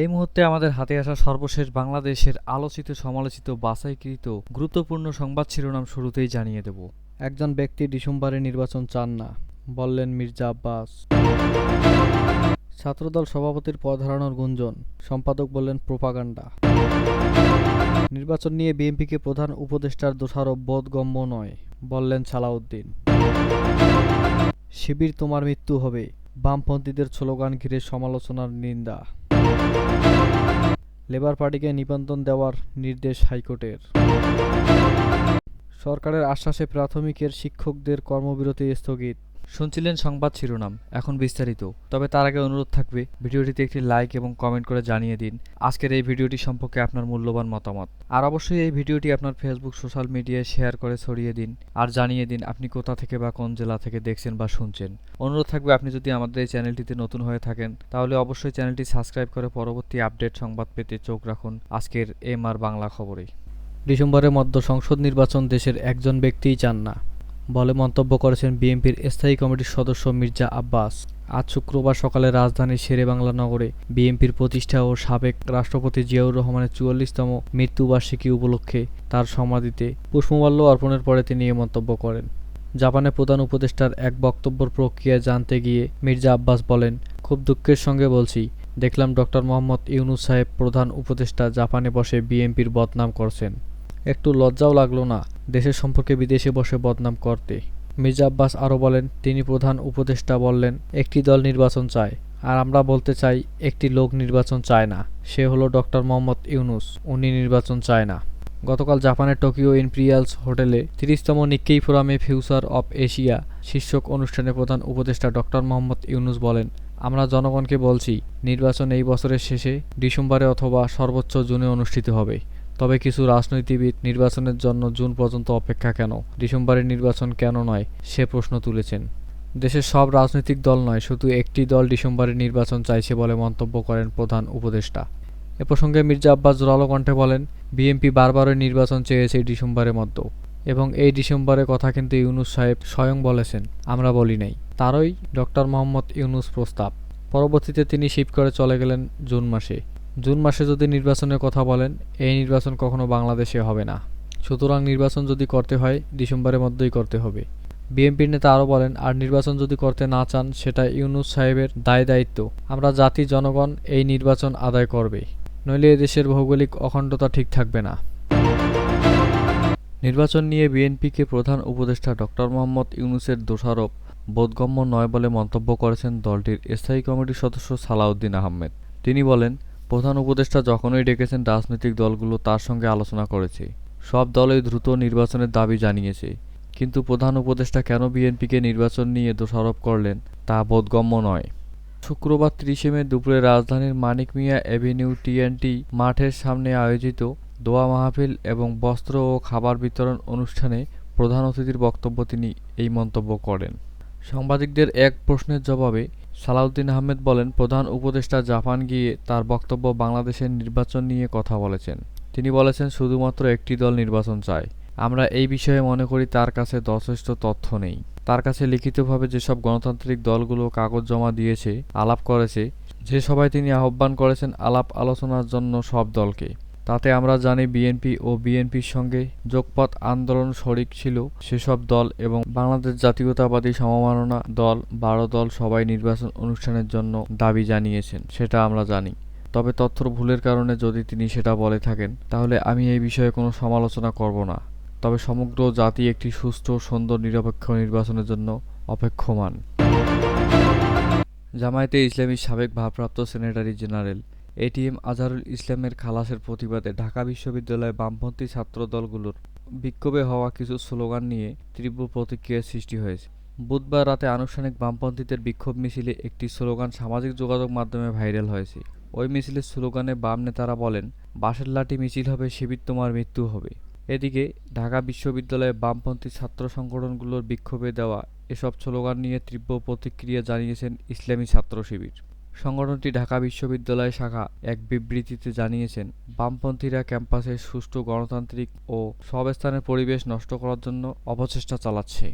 এই মুহূর্তে আমাদের হাতে আসা সর্বশেষ বাংলাদেশের আলোচিত সমালোচিত বাছাইকৃত গুরুত্বপূর্ণ সংবাদ শিরোনাম শুরুতেই জানিয়ে দেব। একজন ব্যক্তি ডিসেম্বরে নির্বাচন চান না, বললেন মির্জা আব্বাস। ছাত্রদল সভাপতির পদ হারানোর গুঞ্জন, সম্পাদক বললেন প্রোপাগান্ডা। নির্বাচন নিয়ে বিএনপিকে প্রধান উপদেষ্টার দোষারোপ বোধগম্য নয়, বললেন সালাউদ্দিন। শিবির তোমার মৃত্যু হবে, বামপন্থীদের স্লোগান ঘিরে সমালোচনার নিন্দা। লেবার পার্টিকে নিবন্ধন দেওয়ার নির্দেশ হাইকোর্টের। সরকারের আশ্বাসে প্রাথমিকের শিক্ষকদের কর্মবিরতি স্থগিত। শুনছিলেন সংবাদ শিরোনাম, এখন বিস্তারিত। তবে তার আগে অনুরোধ থাকবে, ভিডিওটিতে একটি লাইক এবং কমেন্ট করে জানিয়ে দিন। আজকের এই ভিডিওটি সম্পর্কে আপনার মূল্যবান মতামত। আর অবশ্যই এই ভিডিওটি আপনার ফেসবুক সোশ্যাল মিডিয়ায় শেয়ার করে ছড়িয়ে দিন, আর জানিয়ে দিন আপনি কোথা থেকে বা কোন জেলা থেকে দেখছেন বা শুনছেন। অনুরোধ থাকবে, আপনি যদি আমাদের এই চ্যানেলটিতে নতুন হয়ে থাকেন, তাহলে অবশ্যই চ্যানেলটি সাবস্ক্রাইব করে পরবর্তী আপডেট সংবাদ পেতে চোখ রাখুন। আজকের এম আর বাংলা খবরে ডিসেম্বরের মধ্য সংসদ নির্বাচন দেশের একজন ব্যক্তিই চান না। বলে মন্তব্য করেছেন বিএনপির স্থায়ী কমিটির সদস্য মির্জা আব্বাস। আজ শুক্রবার সকালে রাজধানীর শেরেবাংলা নগরে বিএনপির প্রতিষ্ঠা ও সাবেক রাষ্ট্রপতি জিয়াউর রহমানের চুয়াল্লিশতম মৃত্যুবার্ষিকী উপলক্ষে তার সমাধিতে পুষ্পমাল্য অর্পণের পরে তিনি এ মন্তব্য করেন। জাপানের প্রধান উপদেষ্টার এক বক্তব্যর প্রক্রিয়া জানতে গিয়ে মির্জা আব্বাস বলেন, খুব দুঃখের সঙ্গে বলছি। দেখলাম ডক্টর মোহাম্মদ ইউনুস সাহেব প্রধান উপদেষ্টা জাপানে বসে বিএনপির বদনাম করছেন। একটু লজ্জাও লাগল না। দেশের সম্পর্কে বিদেশে বসে বদনাম করতে। মির্জা আব্বাস আরও বলেন, তিনি প্রধান উপদেষ্টা বললেন, একটি দল নির্বাচন চায়। আর আমরা বলতে চাই, একটি লোক নির্বাচন চায় না। সে হলো ডক্টর মোহাম্মদ ইউনুস। উনি নির্বাচন চায় না। গতকাল জাপানের টোকিও ইম্পিরিয়ালস হোটেলে তিরিশতম নিক্কেই ফোরামে ফিউচার অব এশিয়া শীর্ষক অনুষ্ঠানে প্রধান উপদেষ্টা ডক্টর মোহাম্মদ ইউনুস বলেন, আমরা জনগণকে বলছি, নির্বাচন এই বছরের শেষে ডিসেম্বরে অথবা সর্বোচ্চ জুনে অনুষ্ঠিত হবে। তবে কিছু রাজনীতিবিদ নির্বাচনের জন্য জুন পর্যন্ত অপেক্ষা কেন? ডিসেম্বরের নির্বাচন কেন নয়? সে প্রশ্ন তুলেছেন। দেশের সব রাজনৈতিক দল নয়, শুধু একটি দল ডিসেম্বরে নির্বাচন চাইছে বলে মন্তব্য করেন প্রধান উপদেষ্টা। এ প্রসঙ্গে মির্জা আব্বাস জোরালো কণ্ঠে বলেন, বিএনপি বারবারই নির্বাচন চেয়েছে ডিসেম্বরের মধ্যে এবং এই ডিসেম্বরের কথা কিন্তু ইউনুস সাহেব স্বয়ং বলেছেন, আমরা বলি নাই। তারই ডক্টর মোহাম্মদ ইউনুস প্রস্তাব। পরবর্তীতে তিনি শিফট করে চলে গেলেন জুন মাসে। জুন মাসে যদি নির্বাচনের কথা বলেন, এই নির্বাচন কখনো বাংলাদেশে হবে না। সুতরাং নির্বাচন যদি করতে হয়, ডিসেম্বরের মধ্যেই করতে হবে। বিএনপির নেতা আরও বলেন, আর নির্বাচন যদি করতে না চান, সেটা ইউনুস সাহেবের দায় দায়িত্ব। আমরা জাতি, জনগণ এই নির্বাচন আদায় করবে। নইলে দেশের ভৌগোলিক অখণ্ডতা ঠিক থাকবে না। নির্বাচন নিয়ে বিএনপিকে প্রধান উপদেষ্টা ডক্টর মোহাম্মদ ইউনুসের দোষারোপ। বোধগম্য নয় বলে মন্তব্য করেছেন দলটির স্থায়ী কমিটির সদস্য সালাউদ্দিন আহমেদ। তিনি বলেন প্রধান উপদেষ্টা যখনই ডেকেছেন, রাজনৈতিক দলগুলো তার সঙ্গে আলোচনা করেছে। সব দলই দ্রুত নির্বাচনের দাবি জানিয়েছে। কিন্তু প্রধান উপদেষ্টা কেন বিএনপিকে নির্বাচন নিয়ে দোষারোপ করলেন, তা বোধগম্য নয়। শুক্রবার ত্রিশে মে দুপুরে রাজধানীর মানিক মিয়া অ্যাভিনিউ টিএনটি মাঠের সামনে আয়োজিত দোয়া মাহফিল এবং বস্ত্র ও খাবার বিতরণ অনুষ্ঠানে প্রধান অতিথির বক্তব্য তিনি এই মন্তব্য করেন। সাংবাদিকদের এক প্রশ্নের জবাবে সালাউদ্দিন আহমেদ বলেন, প্রধান উপদেষ্টা জাপান গিয়ে তার বক্তব্য বাংলাদেশের নির্বাচন নিয়ে কথা বলেছেন। তিনি বলেছেন, শুধুমাত্র একটি দল নির্বাচন চায়। আমরা এই বিষয়ে মনে করি তার কাছে যথেষ্ট তথ্য নেই। তার কাছে লিখিতভাবে যেসব গণতান্ত্রিক দলগুলো কাগজ জমা দিয়েছে, আলাপ করেছে, যে সবাই তিনি আহ্বান করেছেন আলাপ আলোচনার জন্য সব দলকে। তাতে আমরা জানি বিএনপি ও বিএনপির সঙ্গে যোগপাত আন্দোলন শরিক ছিল। সেসব দল এবং বাংলাদেশ জাতীয়তাবাদী সমমাননা দল বারো দল সবাই নির্বাচন অনুষ্ঠানের জন্য দাবি জানিয়েছেন, সেটা আমরা জানি। তবে তথ্য ভুলের কারণে যদি তিনি সেটা বলে থাকেন, তাহলে আমি এই বিষয়ে কোনো সমালোচনা করব না। তবে সমগ্র জাতি একটি সুষ্ঠু, সুন্দর, নিরপেক্ষ নির্বাচনের জন্য অপেক্ষমান। জামায়াতে ইসলামীর সাবেক ভারপ্রাপ্ত সেনেটারি জেনারেল এটিএম আজহারুল ইসলামের খালাসের প্রতিবাদে ঢাকা বিশ্ববিদ্যালয়ে বামপন্থী ছাত্র দলগুলোর বিক্ষোভে হওয়া কিছু স্লোগান নিয়ে তীব্র প্রতিক্রিয়ার সৃষ্টি হয়েছে। বুধবার রাতে আনুষ্ঠানিক বামপন্থীদের বিক্ষোভ মিছিলে একটি স্লোগান সামাজিক যোগাযোগ মাধ্যমে ভাইরাল হয়েছে। ওই মিছিলের স্লোগানে বাম নেতারা বলেন, বাঁশের লাঠি মিছিল হবে, শিবির তোমার মৃত্যু হবে। এদিকে ঢাকা বিশ্ববিদ্যালয়ে বামপন্থী ছাত্র সংগঠনগুলোর বিক্ষোভে দেওয়া এসব স্লোগান নিয়ে তীব্র প্রতিক্রিয়া জানিয়েছেন ইসলামী ছাত্র শিবির। সংগঠনটি ঢাকা বিশ্ববিদ্যালয় শাখা এক বিবৃতিতে জানিয়েছেন, বামপন্থীরা ক্যাম্পাসে সুষ্ঠু গণতান্ত্রিক ও সব স্থানের পরিবেশ নষ্ট করার জন্য অপচেষ্টা চালাচ্ছে।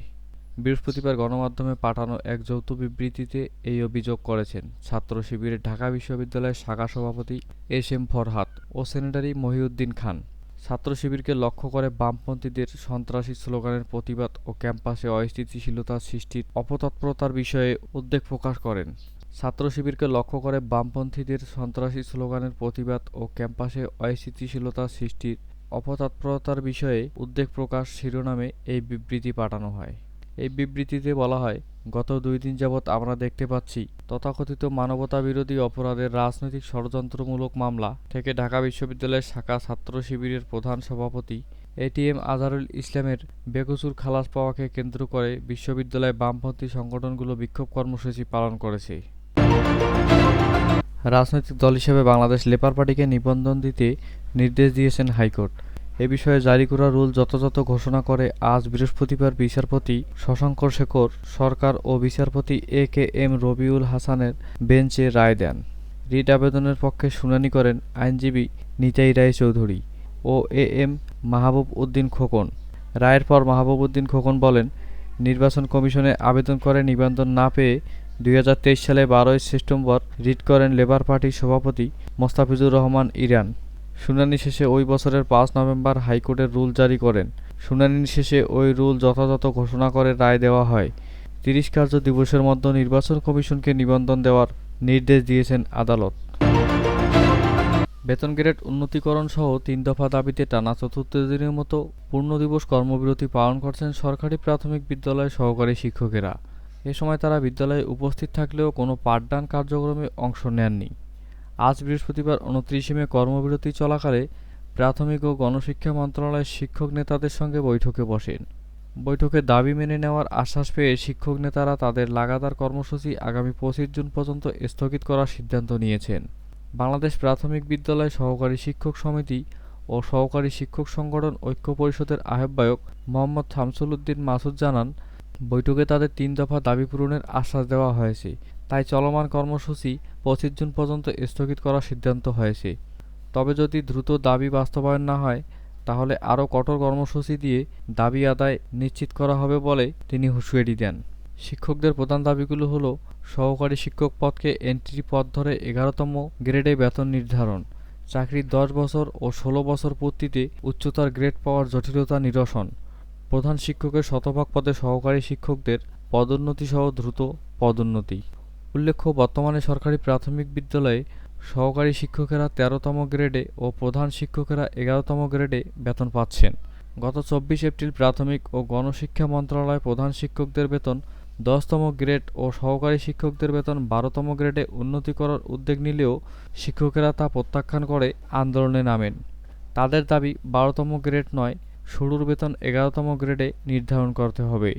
বৃহস্পতিবার গণমাধ্যমে পাঠানো এক যৌথ বিবৃতিতে এই অভিযোগ করেছেন ছাত্র শিবিরের ঢাকা বিশ্ববিদ্যালয়ের শাখা সভাপতি এস এম ফরহাদ ও সেনেটারি মহিউদ্দিন খান। ছাত্র শিবিরকে লক্ষ্য করে বামপন্থীদের সন্ত্রাসী স্লোগানের প্রতিবাদ ও ক্যাম্পাসে অস্থিতিশীলতা সৃষ্টির অপতৎপরতার বিষয়ে উদ্বেগ প্রকাশ করেন। ছাত্র শিবিরকে লক্ষ্য করে বামপন্থীদের সন্ত্রাসী স্লোগানের প্রতিবাদ ও ক্যাম্পাসে অস্থিতিশীলতা সৃষ্টির অপতৎপরতার বিষয়ে উদ্বেগ প্রকাশ শিরোনামে এই বিবৃতি পাঠানো হয়। এই বিবৃতিতে বলা হয়, গত দুই দিন যাবৎ আমরা দেখতে পাচ্ছি তথাকথিত মানবতাবিরোধী অপরাধের রাজনৈতিক ষড়যন্ত্রমূলক মামলা থেকে ঢাকা বিশ্ববিদ্যালয়ের শাখা ছাত্র শিবিরের প্রধান সভাপতি এটিএম আজহারুল ইসলামের বেকসুর খালাস পাওয়াকে কেন্দ্র করে বিশ্ববিদ্যালয়ে বামপন্থী সংগঠনগুলো বিক্ষোভ কর্মসূচি পালন করেছে। রাজনৈতিক দল হিসেবে বাংলাদেশ লেবার পার্টিকে নিবন্ধন দিতে নির্দেশ দিয়েছেন হাইকোর্ট। এ বিষয়ে জারি করা রুল যথাযথ ঘোষণা করে আজ বৃহস্পতিবার বিচারপতি শশাঙ্কর শেখর, সরকার ও বিচারপতি এ কে এম রবিউল হাসানের বেঞ্চে রায় দেন। রিট আবেদনের পক্ষে শুনানি করেন আইনজীবী নিতাই রায় চৌধুরী ও এ এম মাহবুব উদ্দিন খোকন। রায়ের পর মাহবুব উদ্দিন খোকন বলেন, নির্বাচন কমিশনে আবেদন করে নিবন্ধন না পেয়ে দুই হাজার তেইশ সালে বারোই সেপ্টেম্বর রিট করেন লেবার পার্টির সভাপতি মোস্তাফিজুর রহমান ইরান। শুনানি শেষে ওই বছরের পাঁচ নভেম্বর হাইকোর্টের রুল জারি করেন। শুনানি শেষে ওই রুল যথাযথ ঘোষণা করে রায় দেওয়া হয়। তিরিশ কার্য দিবসের মধ্যে নির্বাচন কমিশনকে নিবন্ধন দেওয়ার নির্দেশ দিয়েছেন আদালত। বেতন গ্রেড উন্নতিকরণ সহ তিন দফা দাবিতে টানা চতুর্থ দিনের মতো পূর্ণ দিবস কর্মবিরতি পালন করছেন সরকারি প্রাথমিক বিদ্যালয়ের সহকারী শিক্ষকেরা। এ সময় তারা বিদ্যালয়ে উপস্থিত থাকলেও কোনো পাঠদান কার্যক্রমে অংশ নেননি। আজ বৃহস্পতিবার উনত্রিশে মে কর্মবিরতি চলাকালে প্রাথমিক ও গণশিক্ষা মন্ত্রণালয়ের শিক্ষক নেতাদের সঙ্গে বৈঠকে বসেন। বৈঠকে দাবি মেনে নেওয়ার আশ্বাস পেয়ে শিক্ষক নেতারা তাদের লাগাতার কর্মসূচি আগামী পঁচিশ জুন পর্যন্ত স্থগিত করার সিদ্ধান্ত নিয়েছেন। বাংলাদেশ প্রাথমিক বিদ্যালয় সহকারী শিক্ষক সমিতি ও সহকারী শিক্ষক সংগঠন ঐক্য পরিষদের আহ্বায়ক মোহাম্মদ শামসুল উদ্দিন মাসুদ জানান বৈঠকে তাদের তিন দফা দাবি পূরণের আশ্বাস দেওয়া হয়েছে। তাই চলমান কর্মসূচি পঁচিশ জুন পর্যন্ত স্থগিত করার সিদ্ধান্ত হয়েছে। তবে যদি দ্রুত দাবি বাস্তবায়ন না হয়, তাহলে আরও কঠোর কর্মসূচি দিয়ে দাবি আদায় নিশ্চিত করা হবে বলে তিনি হুঁশিয়ারি দেন। শিক্ষকদের প্রধান দাবিগুলো হলো, সহকারী শিক্ষক পদকে এন্ট্রি পদ ধরে এগারোতম গ্রেডে বেতন নির্ধারণ, চাকরির দশ বছর ও ষোলো বছর পূর্তিতে উচ্চতার গ্রেড পাওয়ার জটিলতা নিরসন প্রধান শিক্ষকের শতভাগ পদে সহকারী শিক্ষকদের পদোন্নতি সহ দ্রুত পদোন্নতি। উল্লেখ্য, বর্তমানে সরকারি প্রাথমিক বিদ্যালয়ে সহকারী শিক্ষকেরা তেরোতম গ্রেডে ও প্রধান শিক্ষকেরা এগারোতম গ্রেডে বেতন পাচ্ছেন। গত চব্বিশ এপ্রিল প্রাথমিক ও গণশিক্ষা মন্ত্রণালয় প্রধান শিক্ষকদের বেতন দশতম গ্রেড ও সহকারী শিক্ষকদের বেতন বারোতম গ্রেডে উন্নতি করার উদ্যোগ নিলেও শিক্ষকেরা তা প্রত্যাখ্যান করে আন্দোলনে নামেন। তাদের দাবি, বারোতম গ্রেড নয় শুরুর বেতন এগারোতম গ্রেডে নির্ধারণ করতে হবে।